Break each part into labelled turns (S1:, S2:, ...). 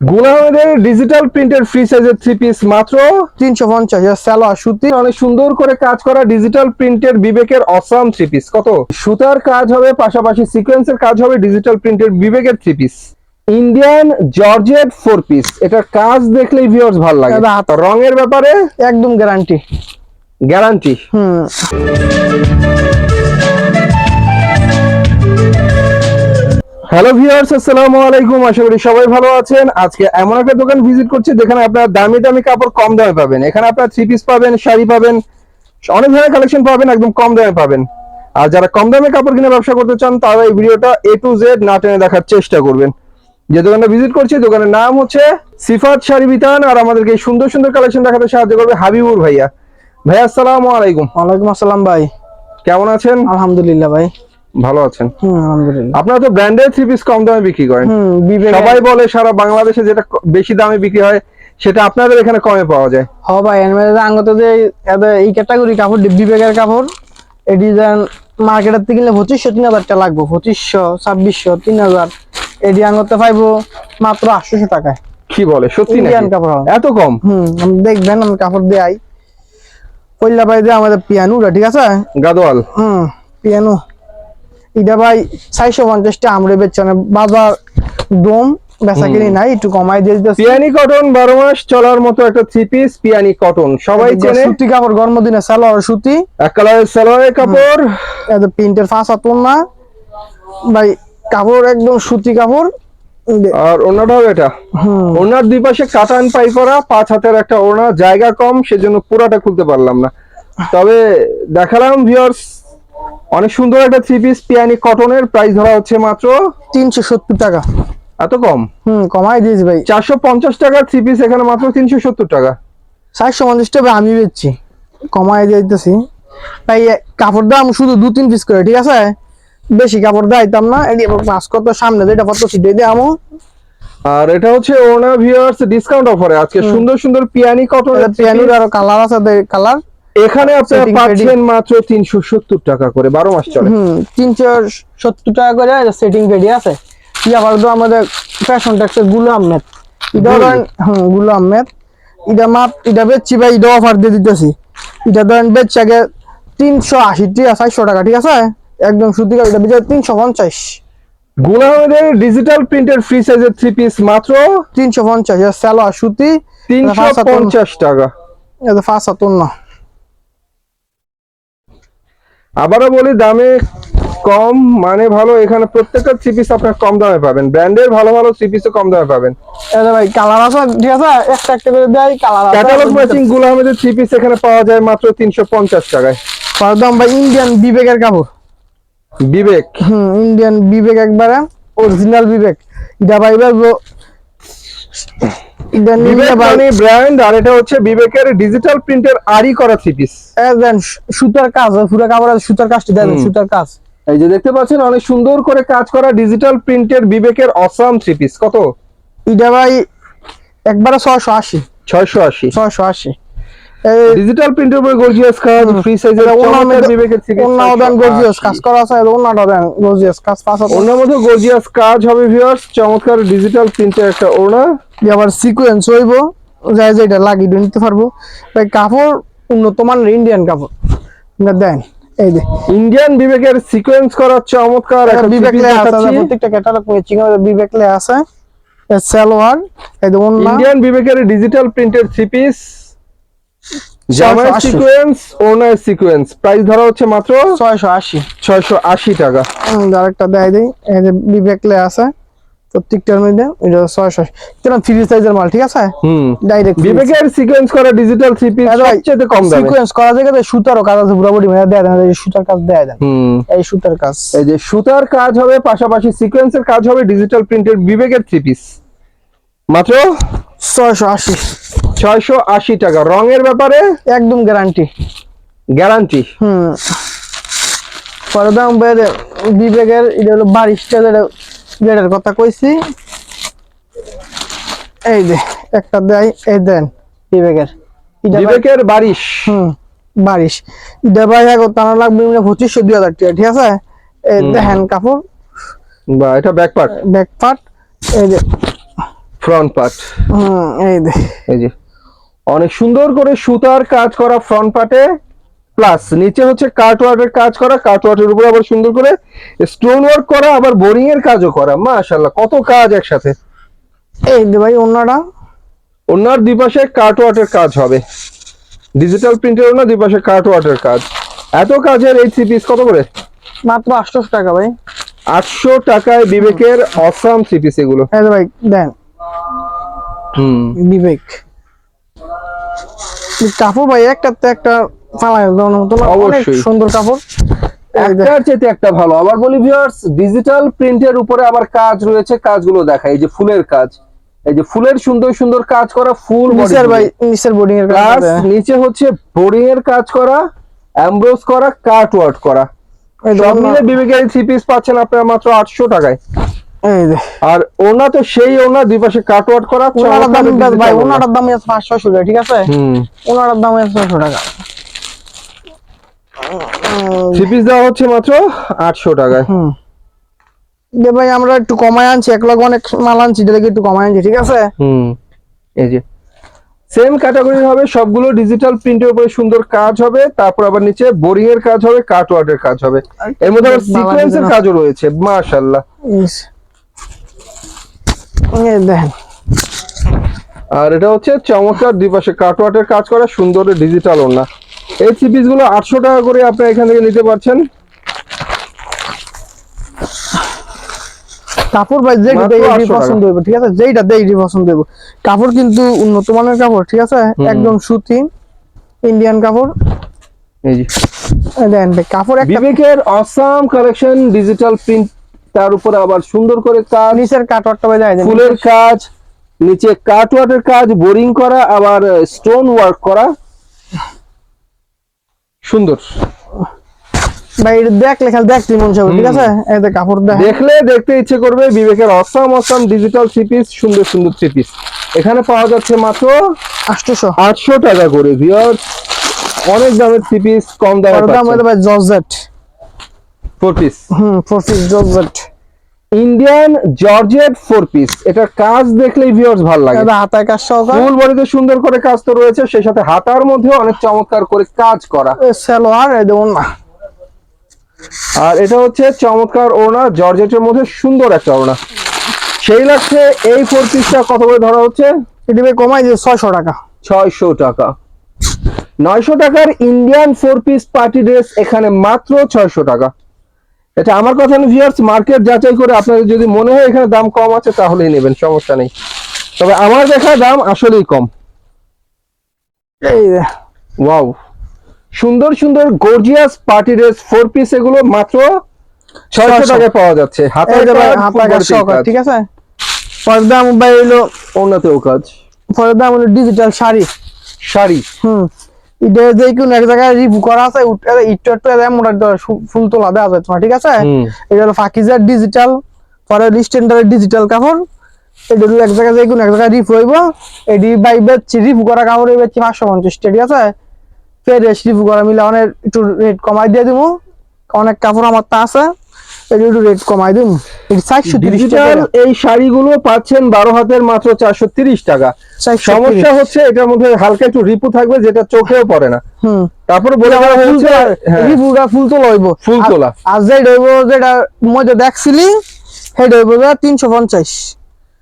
S1: গুলামের digital প্রিন্টের free সাইজের three piece মাত্র
S2: তিনশো পঞ্চাশ সালোয়ার সুতি
S1: অনেক সুন্দর করে কাজ করা ডিজিটাল প্রিন্টের বিবেকের অসাম থ্রি পিস কত? সুতার কাজ হবে পাশাপাশি সিকোয়েন্সের কাজ হবে ডিজিটাল প্রিন্টের বিবেকের three piece Indian georgette four piece এটার কাজ দেখলেই ভিউয়ার্স ভালো লাগে। রঙের ব্যাপারে?
S2: একদম গ্যারান্টি
S1: গ্যারান্টি
S2: হুম।
S1: হ্যালো ভিউয়ার্স আসসালামু আলাইকুম। আশা করি সবাই ভালো আছেন। আজকে এমন একটা দোকান ভিজিট করছি যেখানে আপনারা দামি দামি কাপড় কম দামে পাবেন। এখানে আপনারা থ্রি পিস পাবেন শাড়ি পাবেন অনেক ধরনের কালেকশন পাবেন একদম কম দামে পাবেন। আর যারা কম দামে কাপড় কিনে ব্যবসা করতে চান তারা এই ভিডিওটা এ টু জেড না টেনে দেখার চেষ্টা করবেন। যে দোকানটা ভিজিট করছি দোকানের নাম হচ্ছে সিফাত শাড়ি বিতান আর আমাদেরকে সুন্দর সুন্দর কালেকশন দেখাতে সাহায্য করবে হাবিবুর ভাইয়া। ভাইয়া আসসালামু আলাইকুম।
S2: ওয়ালাইকুম আসসালাম ভাই।
S1: কেমন আছেন?
S2: আলহামদুলিল্লাহ ভাই।
S1: ভালো আছেন? আপনারা তো ব্র্যান্ডের থ্রি পিস কম দামে বিক্রি করেন। সবাই বলে সারা বাংলাদেশে যেটা বেশি দামে বিক্রি হয় সেটা আপনাদের এখানে কমে পাওয়া যায়।
S2: হ ভাই আঙ্গত যে এই ক্যাটাগরি কাপড় বিবেকের কাপড় এই ডিজাইন মার্কেটের থেকে কিনলে পঁচিশশো তিন হাজার টাকা লাগবে। পঁচিশশো ছাব্বিশশো তিন হাজার। এডি আঙ্গতে পাইবো মাত্র আটশোশো টাকায়।
S1: কি বলে? সত্যি নাকি?
S2: কাপড়
S1: এত কম?
S2: হুম দেখবেন আমি কাপড় দেয়াই। কইলা ভাই দিয়ে আমাদের পিয়ানোটা ঠিক আছে?
S1: গাদোয়াল।
S2: হুম পিয়ানো। এটা ভাই চারশো পঞ্চাশটা আমরা বেচনে বাজার দম বেচা কিনি নাই একটু কমাই দিয়ে দিতেছি।
S1: পিয়ানি কটন বারো মাস চলার মতো একটা থ্রি পিস পিয়ানি কটন সবাই চেনে?
S2: সুতি কাপড় গরম দিনে সালোয়ার সুতি।
S1: এক কালারের সালোয়ারের কাপড়।
S2: এত প্রিন্টের ফাঁস না ভাই কাপড় একদম সুতি কাপড়।
S1: আর ওনাটাও এটা। ওনার দুই পাশে কাটান পাই করা পাঁচ হাতের একটা ওনা জায়গা কম সেজন্য পুরাটা খুলতে পারলাম না। তবে দেখালাম ভিউয়ার্স অনেক সুন্দর একটা থ্রি পিস পিয়ানি কটনের প্রাইস ধরা হচ্ছে মাত্র
S2: তিনশো সত্তর টাকা।
S1: এত কম?
S2: হুম কমাই দিয়েছি ভাই।
S1: চারশো পঞ্চাশ টাকা থ্রি পিস এখানে মাত্র তিনশো সত্তর টাকা।
S2: চারশো পঞ্চাশ টাকা আমি বেচছি। কমাই দিতেছি। ভাই কাপড় দাম শুধু দু তিন পিস করে ঠিক আছে? বেশি কাপড় দাইতাম না। এটি পাঁচ কত সামনে যেটা কত সিটে দিয়ে আমো
S1: আর এটা হচ্ছে ওনা ভিউয়ার্স ডিসকাউন্ট অফারে আজকে সুন্দর সুন্দর পিয়ানি কটন
S2: পিয়ানির আরও কালার আছে কালার
S1: এখানে আপনারা পাচ্ছেন মাত্র তিনশো সত্তর টাকা করে বারো মাস চলে।
S2: হুম তিনশো সত্তর টাকা করে সেটিং পেডি আছে। ই আবার তো আমাদের ফ্যাশন ট্যাক্সেরগুলো আহমেদ এটা ধরেন হুমগুলো আহমেদ এটা মাপ এটা বেচছি ভাই এটা অফার দিয়ে দিতেছি। এটা ধরেন বেচছি আগে তিনশো আশি টাকা চারশো টাকা ঠিক আছে? একদম কাপড়, এটা বেচে তিনশো পঞ্চাশ।
S1: গুলামের ডিজিটাল প্রিন্টের ফ্রি সাইজের থ্রি পিস মাত্র
S2: তিনশো পঞ্চাশ সালোয়ার সুতি
S1: তিনশো পঞ্চাশ টাকা।
S2: এটা হাতুন না
S1: আবারও বলি দামে কম মানে ভালো এখানে প্রত্যেকটা থ্রি পিস আপনার কম দামে পাবেন। ব্র্যান্ডের ভালো ভালো থ্রি পিসও কম দামে পাবেন।
S2: এটা ভাই কালার আছে ঠিক আছে? একটা একটা করে দেয় কালার
S1: ক্যাটালগ ম্যাচিং গুলামের থ্রি পিস এখানে পাওয়া যায় মাত্র তিনশো পঞ্চাশ টাকায়।
S2: একদম ভাই ইন্ডিয়ান বিবেকের কাপড়।
S1: বিবেক।
S2: হুম ইন্ডিয়ান বিবেক একবারে অরিজিনাল বিবেক।
S1: বিবেক
S2: ভাই
S1: মানে ব্র্যান্ড আর এটা হচ্ছে বিবেকের ডিজিটাল প্রিন্টের আরি করা থ্রি পিস
S2: দেন সুতার কাজ পুরো কাপড় সুতার কাজটি দেন সুতার কাজ
S1: এই যে দেখতে পাচ্ছেন অনেক সুন্দর করে কাজ করা ডিজিটাল প্রিন্টের বিবেকের অসাম থ্রি পিস কত?
S2: এটা ভাই একবারে ছয়শো আশি।
S1: ছয়শো আশি।
S2: ছয়শো আশি।
S1: ডিজিটাল প্রিন্টের উপরে গর্জিয়াস কাজ ফ্রি সাইজের বিবেকের
S2: দেন গর্জিয়াস কাজ করা আছে দেন গর্জিয়াস কাজ
S1: ওনার মধ্যে গর্জিয়াস কাজ হবে ভিউয়ার্স চমৎকার ডিজিটাল প্রিন্টের একটা ওড়না।
S2: আবার সিকোয়েন্স হইব যাই যেটা লাগিয়ে নিতে পারব। ভাই কাপড় উন্নত মানের ইন্ডিয়ান কাপড়। দেন এই যে।
S1: ইন্ডিয়ান বিবেকের সিকোয়েন্স করা চমৎকার। একটা
S2: বিবেক
S1: বিবেক
S2: আছে প্রত্যেকটা ক্যাটালগ ম্যাচিং এর বিবেক লে আছে। সালোয়ার এই দেখুন
S1: ইন্ডিয়ান বিবেকের ডিজিটাল প্রিন্টের থ্রি পিস জামার
S2: 680
S1: সিকোয়েন্স ওনার সিকোয়েন্স প্রাইস ধরা হচ্ছে মাত্র
S2: ছয়শো আশি।
S1: ছয়শো আশি টাকা।
S2: আরেকটা দেয় দিই এই যে বিবেক লে আছে। প্রত্যেকটার মধ্যে এটা ফ্রি সাইজের মাল ঠিক আছে?
S1: হুম।
S2: ডাইরেক্ট
S1: বিবেকের সিকোয়েন্স করা ডিজিটাল থ্রি পিস সবচেয়ে কম দামে।
S2: সিকোয়েন্স করা যায় সুতারও কাজ আছে পুরোপুরি দেয় দেন এই সুতার কাজ দেয় দেন
S1: হুম।
S2: এই সুতার কাজ।
S1: এই যে সুতার কাজ হবে পাশাপাশি সিকোয়েন্সের কাজ হবে ডিজিটাল প্রিন্টের বিবেকের থ্রি পিস মাত্র
S2: ছয়শো আশি।
S1: ছয়শো আশি টাকা। রঙের ব্যাপারে?
S2: একদম গ্যারান্টি
S1: গ্যারান্টি
S2: হুম। পরে দাম বেড়ে বিবেকের এটা হলো বারিশটা যেটা যেটার কথা কইছি। এই যে একটা দেয় এই দেন বিবেকের।
S1: বিবেকের বারিশ।
S2: হুম বারিশ। এটা ভাই এখন টানা লাগবে পঁচিশশো দুই হাজার টাকা ঠিক আছে? এই দেখেন কাপড়।
S1: বা এটা ব্যাক পার্ট
S2: ব্যাক পার্ট এই যে।
S1: ফ্রন্ট পার্ট
S2: হুম এই দে
S1: এই যে। অনেক সুন্দর করে সুতার কাজ করা ফ্রন্ট পার্টে প্লাস নিচে হচ্ছে কাট ওয়ার্কের কাজ করা কাট ওয়ার্কের উপর আবার সুন্দর করে স্টোন ওয়ার্ক করা আবার বোরিং এর কাজও করা। মাশাআল্লাহ কত কাজ একসাথে।
S2: এই দে ভাই
S1: ওনার? দুই পাশে কাট ওয়ার্কের কাজ হবে। ডিজিটাল প্রিন্টের ওনার দুই পাশে কাট ওয়ার্কের কাজ। এত কাজের এই থ্রি পিস কত করে?
S2: মাত্র আটশোশো টাকা ভাই।
S1: আটশো টাকায় বিবেকের অসাম থ্রি পিস এগুলো।
S2: এই দে ভাই দেন।
S1: হুম।
S2: বিবেক। কাপড় ভাই একটা তো একটা ফালাই দেওয়ার মতো না, অনেক
S1: অবশ্যই।
S2: সুন্দর কাপড়।
S1: একটার চেয়ে একটা ভালো। আবার বলি ভিউয়ার্স ডিজিটাল প্রিন্টের উপরে আবার কাজ রয়েছে কাজগুলো দেখা এই যে ফুলের কাজ। এই যে ফুলের সুন্দর সুন্দর কাজ করা ফুল
S2: নিচের ভাই নিচের বোর্ডিং এর কাজ
S1: নিচে হচ্ছে বোরিং এর কাজ করা এমব্রোস করা কাট ওয়ার্ক করা।
S2: এই দে,
S1: সব মিলে বিবেকের থ্রি পিস পাচ্ছেন আপনারা মাত্র আটশো টাকায়। আর ওনা তো সেই ওনা দুই পাশে কাট ওয়ার্ক করা
S2: ভাই ওনাটার দাম আছে ঠিক আছে?
S1: হুম।
S2: ওনাটার দাম আছে ছশো টাকা।
S1: থ্রি পিস দেওয়া হচ্ছে মাত্র আটশো টাকায়।
S2: হুম। যে ভাই আমরা একটু কমায় আনছি এক লাখ অনেক মাল আনছি এটা একটু কমায় আনছি ঠিক আছে?
S1: হুম এই যে। সেম ক্যাটাগরি হবে সবগুলো ডিজিটাল প্রিন্টের উপরে সুন্দর কাজ হবে তারপর আবার নিচে বোরিং এর কাজ হবে কাট ওয়ার্কের কাজ হবে। এর মধ্যে আবার সিকোয়েন্সের কাজও রয়েছে মাশাআল্লাহ।
S2: দেখেন।
S1: আর এটা হচ্ছে চমৎকার দুই পাশে কাট ওয়ার্কের কাজ করা সুন্দর ডিজিটাল ওনা এই থ্রি পিসগুলো আটশো টাকা করে আপনি এখান থেকে নিতে পারছেন।
S2: কাপড় ভাই যেটা দেই পছন্দ হইব ঠিক আছে? যেটা দেই পছন্দ হইব। কাপড় কিন্তু উন্নত মানের কাপড় ঠিক আছে? একদম সুতি ইন্ডিয়ান কাপড়।
S1: এই যে।
S2: ভাই, কাপড় একটা
S1: বিবেকের অসাম কালেকশন ডিজিটাল প্রিন্ট তার উপরে আবার সুন্দর করে কাজ।
S2: নিচের কাটওয়ারটা ভাই যায়
S1: ফুলের কাজ নিচে কাট ওয়ার্কের কাজ বোরিং করা আবার স্টোন ওয়ার্ক করা। সুন্দর।
S2: ভাই এটা দেখলে খালি দেখতে মন চাইবে ঠিক আছে? এই যে কাপড় দেখ
S1: দেখলে দেখতে ইচ্ছে করবে বিবেকের অসম অসম ডিজিটাল সিপিস সুন্দর সুন্দর সিপিস এখানে পাওয়া যাচ্ছে মাত্র
S2: আটশোশো।
S1: আটশো টাকা করে ভিওর অনেক দামের সিপিস কম দামে
S2: আর দাম ভাই জর্জেট
S1: ফোর পিস
S2: হুম four piece georgette
S1: Indian georgette four piece এটার কাজ দেখলেই ভিউয়ার্স ভালো লাগে।
S2: হাতায় কাজ সহকার
S1: ফুল বডিতে সুন্দর করে কাজ তো রয়েছে সেই সাথে হাতার মধ্যে অনেক চমৎকার করে কাজ করা।
S2: সালোয়ার এই দেখুন না।
S1: আর এটা হচ্ছে চমৎকার ওড়না জর্জেটের মধ্যে সুন্দর একটা ওড়না। সেই লাগছে এই ফোর পিসটা কত করে ধরা হচ্ছে?
S2: এটা কমাই দিয়ে ছয়শো টাকা।
S1: ছয়শো টাকা। নয়শো টাকার Indian four piece party dress এখানে মাত্র ছয়শো টাকা। এটা আমার কথা না ভিউয়ার্স মার্কেট যাচাই করে আপনাদের যদি মনে হয় এখানে দাম কম আছে তাহলেই নেবেন সমস্যা নেই। তবে আমার দেখা দাম আসলেই কম।
S2: এই
S1: ওয়াও সুন্দর সুন্দর gorgeous party dress four piece এগুলো মাত্র ছয়শো
S2: 600
S1: টাকায় পাওয়া যাচ্ছে। কাজ,
S2: ঠিক আছে? পরের দাম ভাই হইল
S1: ওড়নাতেও কাজ।
S2: পরের দাম হলো ডিজিটাল শাড়ি।
S1: শাড়ি।
S2: হুম। যে কোনো এক জায়গায় রিভিউ করা আছে একটু ফুল তোলা দেওয়া যায় তোমার ঠিক আছে?
S1: হুম।
S2: এটা হলো ফাকিজার ডিজিটাল পরে স্ট্যান্ডার্ড ডিজিটাল কাপড়। এটা এক জায়গায় যে কোনো এক জায়গায় হইব। বাই বেচছি রিফু করা কাপড় বেচছি পাঁচশো পঞ্চাশ ঠিক আছে? ফেরেস রিফু করা মিলে অনেক একটু রেট কমাই দিয়ে দিব। অনেক কাপড় আমার তা আছে। এটা একটু রেট কমাই দিন
S1: ডিজিটাল এই শাড়িগুলো পাচ্ছেন বারো হাতের মাত্র চারশো তিরিশ টাকা। সমস্যা হচ্ছে এটার মধ্যে হালকা একটু রিপু থাকবে যেটা চোখেও পড়ে না।
S2: হুম।
S1: তারপরে বলে দেওয়া হ্যাঁ,
S2: ফুল তোলা হইব।
S1: ফুল তোলা।
S2: আর যেটা যেটা দেখছিলি সেটা হইব তিনশো পঞ্চাশ।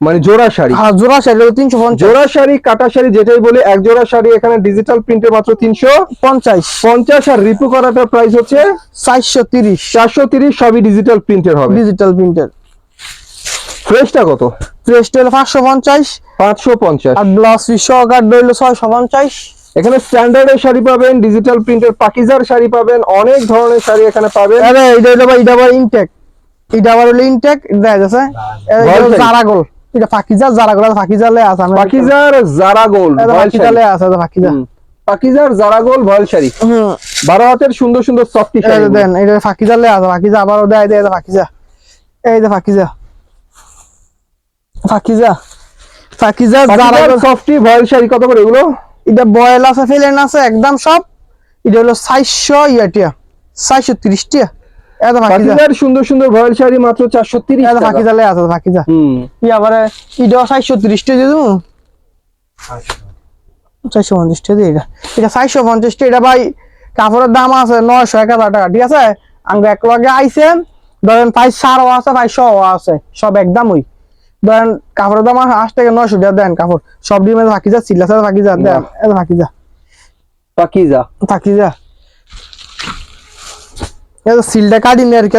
S1: মানে জোড়া শাড়ি।
S2: আর জোড়া শাড়ি তিনশো পঞ্চাশ।
S1: জোড়া শাড়ি কাটা শাড়ি যেটাই বলি এক জোড়া শাড়ি এখানে ডিজিটাল প্রিন্টের মাত্র তিনশো
S2: পঞ্চাশ।
S1: পঞ্চাশ আর রিপু করাটার প্রাইস হচ্ছে
S2: চারশো তিরিশ।
S1: চারশো তিরিশ সবই ডিজিটাল প্রিন্টের হবে।
S2: ডিজিটাল প্রিন্টের
S1: ফ্রেশটা কত?
S2: প্রেসটা হলো পাঁচশো পঞ্চাশ।
S1: পাঁচশো পঞ্চাশ।
S2: আর ব্লাউজ পিস সহকার হইল ছয়শো পঞ্চাশ।
S1: এখানে স্ট্যান্ডার্ডের শাড়ি পাবেন ডিজিটাল প্রিন্টের পাকিজার শাড়ি পাবেন অনেক ধরনের শাড়ি এখানে পাবেন।
S2: আরে এটা এটা আবার ইনটেক এটা আবার হলো ইনটেক দেখা যাচ্ছে।
S1: Royal শাড়ি।
S2: এটা ফাকিজালে আছে আমি
S1: পাকিজার জারা গোল
S2: ফাকিজালে আছে ফাকিজা।
S1: পাকিজার জারা গোল ভয়েল শাড়ি। বারো হাতের সুন্দর সুন্দর সফটি শাড়ি।
S2: দেন এটা ফাকিজালে আছে ফাকিজা আবারও দেয় দেয় ফাকিজা। এই যে ফাকিজা। ফাকিজা। ফাকিজা জারাগোল।
S1: সফটি ভয়েল শাড়ি কত করে এগুলো?
S2: এটা বয়েল আছে ফেলেন আছে একদম সব। এটা হলো চারশো ইয়াটিয়া চারশো তিরিশ টিয়া
S1: সুন্দর সুন্দর ভয়েল শাড়ি মাত্র চারশো তিরিশ
S2: এত ফাকিজা লে আছে ফাকিজা
S1: হুম।
S2: ই আবার ইডো চারশো তিরিশ টাকা দেবো। চারশো পঞ্চাশ টাকা এটা। এটা চারশো পঞ্চাশ টাকা এটা ভাই কাপড়ের দাম আছে নয়শো এক হাজার টাকা ঠিক আছে? এক লগে ধরেন সারও আছে পাঁচ শো আছে সব একদম ওই ধরেন কাপড়ের দাম আট থেকে নয়শো টাকা দেন কাপড়। সব ডিমে থাকি যা চিল্লা সাথে থাকি যা দেন থাকি যা। থাকি যা। এই যে। সিলটা কাটি নে আর কি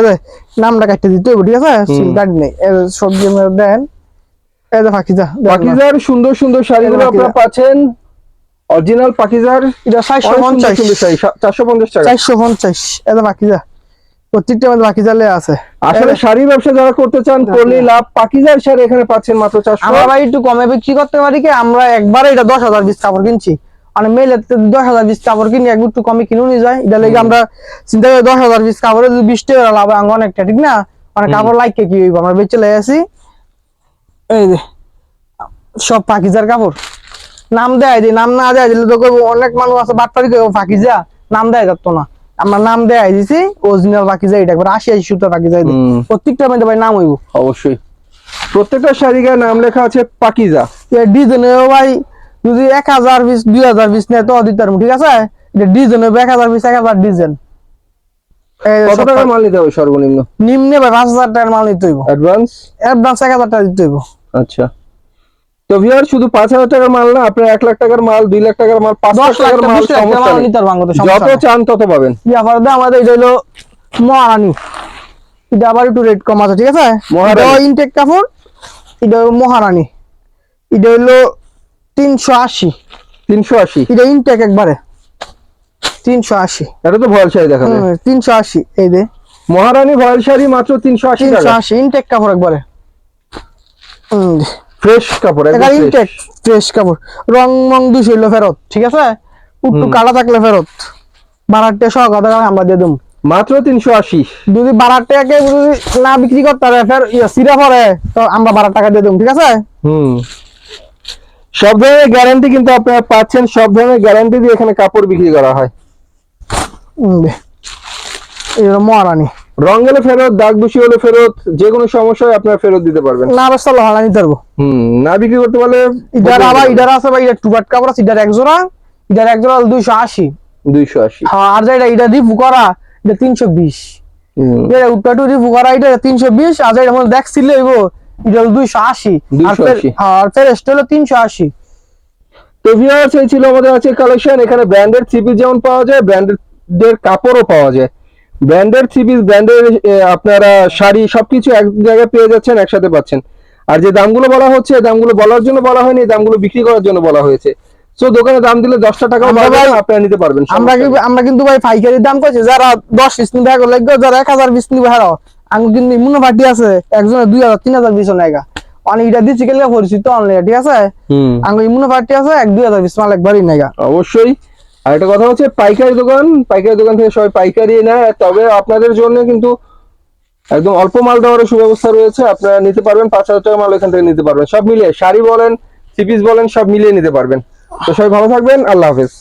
S2: নামটা কাটতে দিতে হবে ঠিক আছে? সিল কাটি নেই সবজি দেন। এই
S1: সুন্দর সুন্দর শাড়িগুলো আপনারা পাচ্ছেন। অরিজিনাল পাকিজার।
S2: এটা চারশো
S1: অনেক সুন্দর
S2: পঞ্চাশ।
S1: শাড়ি। চারশো পঞ্চাশ টাকা।
S2: চারশো পঞ্চাশ। এটা বাকি প্রত্যেকটা মধ্যে বাকি জালে আছে।
S1: আসলে শাড়ি ব্যবসা যারা করতে চান করলে লাভ পাকিজার শাড়ি এখানে পাচ্ছেন মাত্র চারশো।
S2: আমরা ভাই একটু কমে বিক্রি করতে পারি কি? আমরা একবারে এটা দশ হাজার পিস কাপড় কিনছি। মানে মেলে দশ হাজার পিস কাপড় কিনি একটু একটু কমে কিনুন যায়। এটা লেগে আমরা চিন্তা করি দশ হাজার পিস কাপড়ে যদি বিশ টাকা লাভ আঙ্গ অনেকটা ঠিক না? মানে কাপড় লাইকে কি হইব? আমরা বেচে লেগে আসি। এই যে সব পাকিজার কাপড়। নাম দেয় নাম না দেয় দিলে তো কইবো অনেক মানুষ আছে বাটপারি কইবো পাকিজা। নাম দেয় যাতো না। আমরা নাম দেয় দিছি অরিজিনাল পাকিজা এটা। একবার আশি আশি সুতো পাকিজা প্রত্যেকটা মধ্যে ভাই নাম হইব।
S1: অবশ্যই। প্রত্যেকটা শাড়ি গায়ে নাম লেখা আছে পাকিজা।
S2: ডিজাইন ভাই যদি এক হাজার পিস দুই হাজার পিস নেয় তো দিতে পারব ঠিক আছে? এটা ডিজাইন হবে এক হাজার পিস এক হাজার
S1: কত টাকার মাল নিতে হবে সর্বনিম্ন?
S2: নিম্নে ভাই পাঁচ হাজার টাকার মাল নিতে হইব।
S1: অ্যাডভান্স
S2: অ্যাডভান্স এক হাজার টাকা দিতে হইব।
S1: আচ্ছা। তো ভিউয়ার শুধু পাঁচ হাজার টাকার মাল না আপনার এক লাখ টাকার মাল লাখ টাকার মাল লাখ টাকার সমস্যা নেই।
S2: আমাদের
S1: যত
S2: সমস্যা
S1: চান তত পাবেন।
S2: ইয়ার পরে আমাদের এটা হলো মহারানী। এটা আবার একটু রেট কম আছে ঠিক আছে?
S1: মহারানী।
S2: এটা ইনটেক কাপড় এটা হলো মহারানী। এটা হলো তিনশো আশি।
S1: তিনশো আশি?
S2: এটা ইনটেক একবারে। তিনশো আশি।
S1: এটা তো ভয়েল শাড়ি দেখাবে।
S2: তিনশো আশি এই দে
S1: মহারানী ভয়েল শাড়ি মাত্র তিনশো আশি
S2: তিনশো আশি ইনটেক কাপড় একবারে।
S1: ফ্রেশ কাপড় একদম
S2: ইনটেক ফ্রেশ কাপড়। রং মং দুইশো হইল ফেরত ঠিক আছে? উট্টু কালা থাকলে ফেরত। বারাটে সহ কথা আমরা দিয়ে দেবো
S1: মাত্র তিনশো আশি।
S2: যদি বারাট টাকাকে যদি না বিক্রি করতে পারে ফের ইয়ে সিরা পরে তো আমরা বারো টাকা দিয়ে দেবো ঠিক আছে?
S1: হুম। সব ধরনের গ্যারান্টি কিন্তু আপনারা পাচ্ছেন সব ধরনের গ্যারান্টি দিয়ে এখানে কাপড় বিক্রি করা হয়।
S2: মহারানী।
S1: রং গেলে ফেরত দাগ বেশি হলে ফেরত যে কোনো সমস্যায় আপনারা ফেরত দিতে পারবেন।
S2: না ব্যস্ত হলা নিতে পারব
S1: হুম না বিক্রি করতে পারলে
S2: ইডার আবার ইডার আছে ভাই ইডার টুবাট কাপড় আছে ইডার এক জোড়া ইডার এক জোড়া দুইশো আশি।
S1: দুইশো আশি।
S2: হ্যাঁ, আর যেটা এটা রিপু করা এটা তিনশো বিশ। এটা উত্তরটু রিপু করা এটা তিনশো বিশ আর যেটা দেখছিল হইব এটা দুইশো আশি। আর ফের- আর ফেরেস্ট হলো তিনশো আশি।
S1: তো ভিউয়ার্স এই ছিল আমাদের আছে কালেকশন এখানে ব্র্যান্ডেড থ্রি যেমন পাওয়া যায় ব্র্যান্ডেড কাপড়ও পাওয়া যায়। ব্র্যান্ডেড থ্রি পিস ব্র্যান্ডের আপনারা শাড়ি সবকিছু এক জায়গায় পেয়ে যাচ্ছেন একসাথে পাচ্ছেন। আর যে দামগুলো বলা হচ্ছে দামগুলো বলার জন্য বলা হয়নি দামগুলো বিক্রি করার জন্য বলা হয়েছে। সো দোকানে দাম দিলে দশটা টাকা
S2: আমরা ভাই-
S1: আপনারা নিতে পারবেন
S2: আমরা আমরা কিন্তু ভাই পাইকারি দাম করছি যারা দশ পিস নিবে যারা এক হাজার পিস নিবে হারাও। আমি কিন্তু ইমুনো পার্টি আছে একজনের দুই হাজার তিন হাজার অনেক এটা দিচ্ছি কেলে পরিচিত অনলাইনে ঠিক আছে? ইমুনো পার্টি আছে এক দুই হাজার মাল একবারই নেগা।
S1: অবশ্যই। আর একটা কথা হচ্ছে পাইকারি দোকান পাইকারি দোকান থেকে সবাই পাইকারি নেয় তবে আপনাদের জন্য কিন্তু একদম অল্প মাল দেওয়ার সুব্যবস্থা রয়েছে আপনারা নিতে পারবেন পাঁচ হাজার টাকা মাল এখান থেকে নিতে পারবেন। সব মিলিয়ে শাড়ি বলেন থ্রি পিস বলেন সব মিলিয়ে নিতে পারবেন। তো সবাই ভালো থাকবেন আল্লাহ হাফেজ।